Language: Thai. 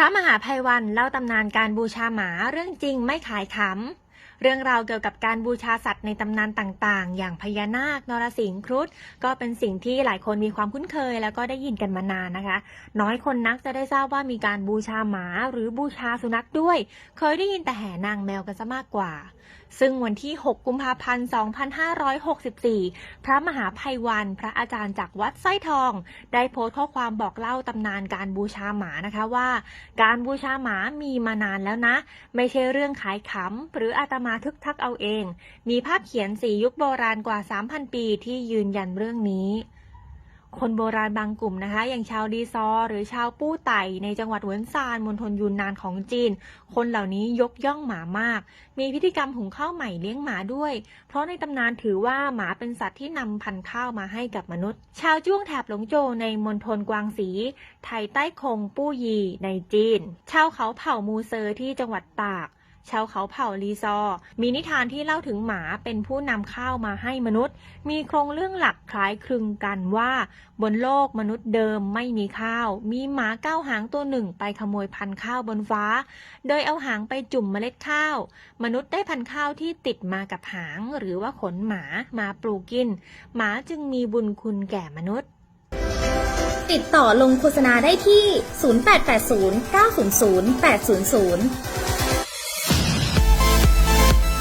ระมหาภัยวันเล่าตำนานการบูชาหมาเรื่องจริงไม่ขายขำ เรื่องราวเกี่ยวกับการบูชาสัตว์ในตำนานต่างๆ อย่างพญานาคนรสิงห์ครุฑก็เป็นสิ่งที่หลายคนมีความคุ้นเคย แล้วก็ได้ยินกันมานานนะคะ น้อยคนนักจะได้ทราบว่ามีการบูชาหมาหรือบูชาสุนัขด้วย เคยได้ยินแต่แห่นางแมวกันซะมากกว่า ซึ่งวันที่ 6 กุมภาพันธ์ 2564 พระมหาภัยวันพระอาจารย์จากวัดไส้ทอง ได้โพสต์ข้อความบอกเล่าตำนานการบูชาหมานะคะว่า การบูชาหมามีมานานแล้วนะ ไม่ใช่เรื่องขายขำหรืออาตมาทึกทักเอาเอง มีภาพเขียนสียุคโบราณกว่า 3,000 ปีที่ยืนยันเรื่องนี้ คนโบราณบางกลุ่มนะคะ อย่างชาวดีซอ หรือชาวปู้ไต่ในจังหวัดเวินซานมณฑลยูนนานของจีน คนเหล่านี้ยกย่องหมามาก มีพิธีกรรมหุงข้าวใหม่เลี้ยงหมาด้วย เพราะในตำนานถือว่าหมาเป็นสัตว์ที่นำพันธุ์ข้าวมาให้กับมนุษย์ ชาวจ้วงแถบหลงโจวในมณฑลกวางสี ไทใต้คงปู้ยีในจีน ชาวเขาเผ่ามูเซอร์ที่จังหวัดตาก ชาวเขาเผ่าลีซอร์มีนิทานที่เล่าถึงหมาเป็นผู้นำข้าวมาให้มนุษย์ มีโครงเรื่องหลักคล้ายคลึงกันว่า บนโลกมนุษย์เดิมไม่มีข้าว มีหมาเก้าหางตัวหนึ่งไปขโมยพันธุ์ข้าวบนฟ้า โดยเอาหางไปจุ่มเมล็ดข้าว มนุษย์ได้พันธุ์ข้าวที่ติดมากับหาง หรือว่าขนหมามาปลูกกิน หมาจึงมีบุญคุณแก่มนุษย์ติดต่อลงโฆษณาได้ที่ 0880 900 800